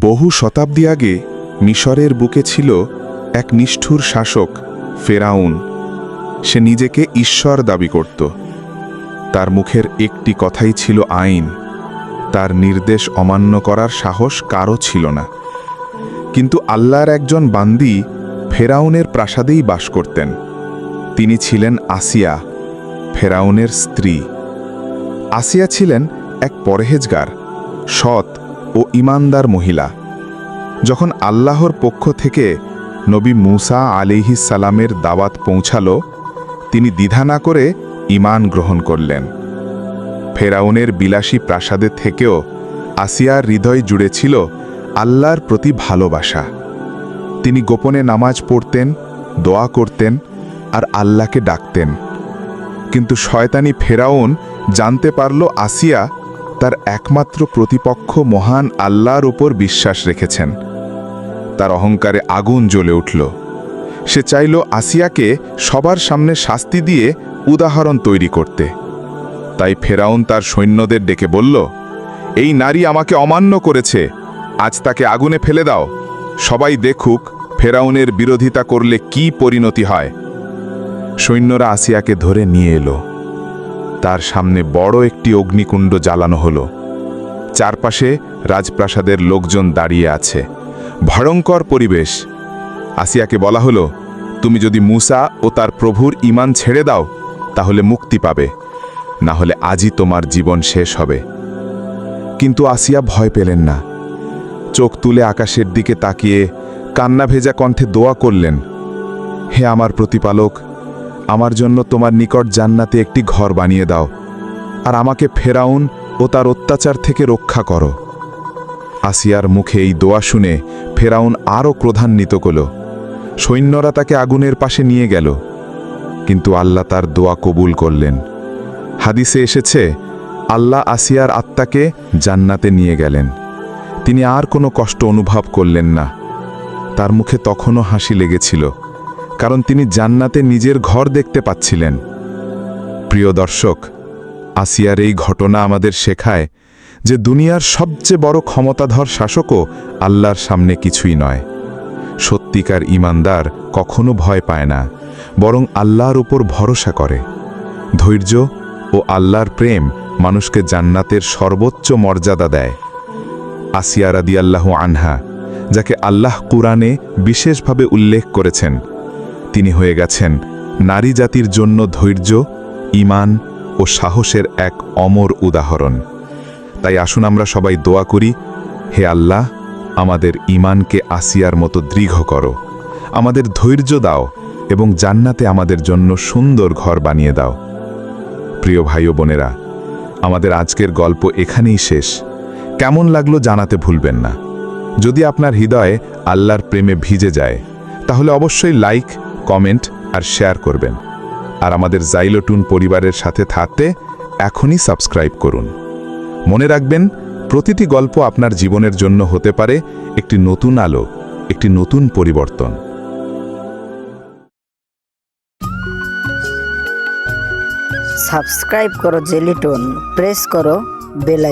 বহু শতাব্দী আগে মিশরের বুকে ছিল এক নিষ্ঠুর শাসক, ফেরাউন। সে নিজেকে ঈশ্বর দাবি করত। তার মুখের একটি কথাই ছিল আইন। তার নির্দেশ অমান্য করার সাহস কারও ছিল না। কিন্তু আল্লাহর একজন বান্দি ফেরাউনের প্রাসাদেই বাস করতেন। তিনি ছিলেন আসিয়া, ফেরাউনের স্ত্রী। আসিয়া ছিলেন এক পরহেজগার, সৎ ও ইমানদার মহিলা। যখন আল্লাহর পক্ষ থেকে নবী মুসা আলিহিস সালামের দাওয়াত পৌঁছালো, তিনি দ্বিধা না করে ইমান গ্রহণ করলেন। ফেরাউনের বিলাসী প্রাসাদে থেকেও আসিয়ার হৃদয় জুড়ে ছিল আল্লাহর প্রতি ভালোবাসা। তিনি গোপনে নামাজ পড়তেন, দোয়া করতেন আর আল্লাহকে ডাকতেন। কিন্তু শয়তানি ফেরাউন জানতে পারল আসিয়া তার একমাত্র প্রতিপক্ষ মহান আল্লাহর ওপর বিশ্বাস রেখেছেন। তার অহংকারে আগুন জ্বলে উঠল। সে চাইল আসিয়াকে সবার সামনে শাস্তি দিয়ে উদাহরণ তৈরি করতে। তাই ফেরাউন তার সৈন্যদের ডেকে বলল, এই নারী আমাকে অমান্য করেছে। আজ তাকে আগুনে ফেলে দাও। সবাই দেখুক ফেরাউনের বিরোধিতা করলে কি পরিণতি হয়। সৈন্যরা আসিয়াকে ধরে নিয়ে এলো। তার সামনে বড় একটি অগ্নিকুণ্ড জ্বালানো হলো। চারপাশে রাজপ্রাসাদের লোকজন দাঁড়িয়ে আছে। ভয়ঙ্কর পরিবেশ। আসিয়াকে বলা হলো, তুমি যদি মুসা ও তার প্রভুর ইমান ছেড়ে দাও, তাহলে মুক্তি পাবে। না হলে আজই তোমার জীবন শেষ হবে। কিন্তু আসিয়া ভয় পেলেন না। চোখ তুলে আকাশের দিকে তাকিয়ে কান্না ভেজা কণ্ঠে দোয়া করলেন, হে আমার প্রতিপালক আমার জন্য তোমার নিকট জান্নাতে একটি ঘর বানিয়ে দাও, আর আমাকে ফেরাউন ও তার অত্যাচার থেকে রক্ষা করো। আসিয়ার মুখে এই দোয়া শুনে ফেরাউন আরও ক্রধান্বিত করল। সৈন্যরা তাকে আগুনের পাশে নিয়ে গেল, কিন্তু আল্লাহ তার দোয়া কবুল করলেন। হাদিসে এসেছে, আল্লাহ আসিয়ার আত্মাকে জান্নাতে নিয়ে গেলেন। তিনি আর কোনো কষ্ট অনুভব করলেন না। তার মুখে তখনও হাসি লেগেছিল। কারণ তিনি জান্নাতে নিজের ঘর দেখতে পাচ্ছিলেন। প্রিয় দর্শক, আসিয়ার এই ঘটনা আমাদের শেখায় যে দুনিয়ার সবচেয়ে বড় ক্ষমতাধর শাসকও আল্লাহর সামনে কিছুই নয়। সত্যিকার ইমানদার কখনো ভয় পায় না, বরং আল্লাহর উপর ভরসা করে। ধৈর্য ও আল্লাহর প্রেম মানুষকে জান্নাতের সর্বোচ্চ মর্যাদা দেয়। আসিয়া আল্লাহ আনহা, যাকে আল্লাহ কুরআনে বিশেষভাবে উল্লেখ করেছেন তিনি হয়ে গেছেন নারী জাতির জন্য ধৈর্য ইমান ও সাহসের এক অমর উদাহরণ। তাই আসুন আমরা সবাই দোয়া করি, হে আল্লাহ, আমাদের ইমানকে আসিয়ার মতো দৃঢ় করো। আমাদের ধৈর্য দাও এবং জান্নাতে আমাদের জন্য সুন্দর ঘর বানিয়ে দাও। প্রিয় ভাই ও বোনেরা, আমাদের আজকের গল্প এখানেই শেষ। কেমন লাগল জানাতে ভুলবেন না। যদি আপনার হৃদয়ে আল্লাহর প্রেমে ভিজে যায়, তাহলে অবশ্যই লাইক কমেন্ট আর শেয়ার করবেন। আর আমাদের জাইলোটুন পরিবারের সাথে থাকতে এখনই সাবস্ক্রাইব করুন। মনে রাখবেন, প্রতিটি গল্প আপনার জীবনের জন্য হতে পারে একটি নতুন আলো, একটি নতুন পরিবর্তন। সাবস্ক্রাইব করো জেলিটন, প্রেস করো বেল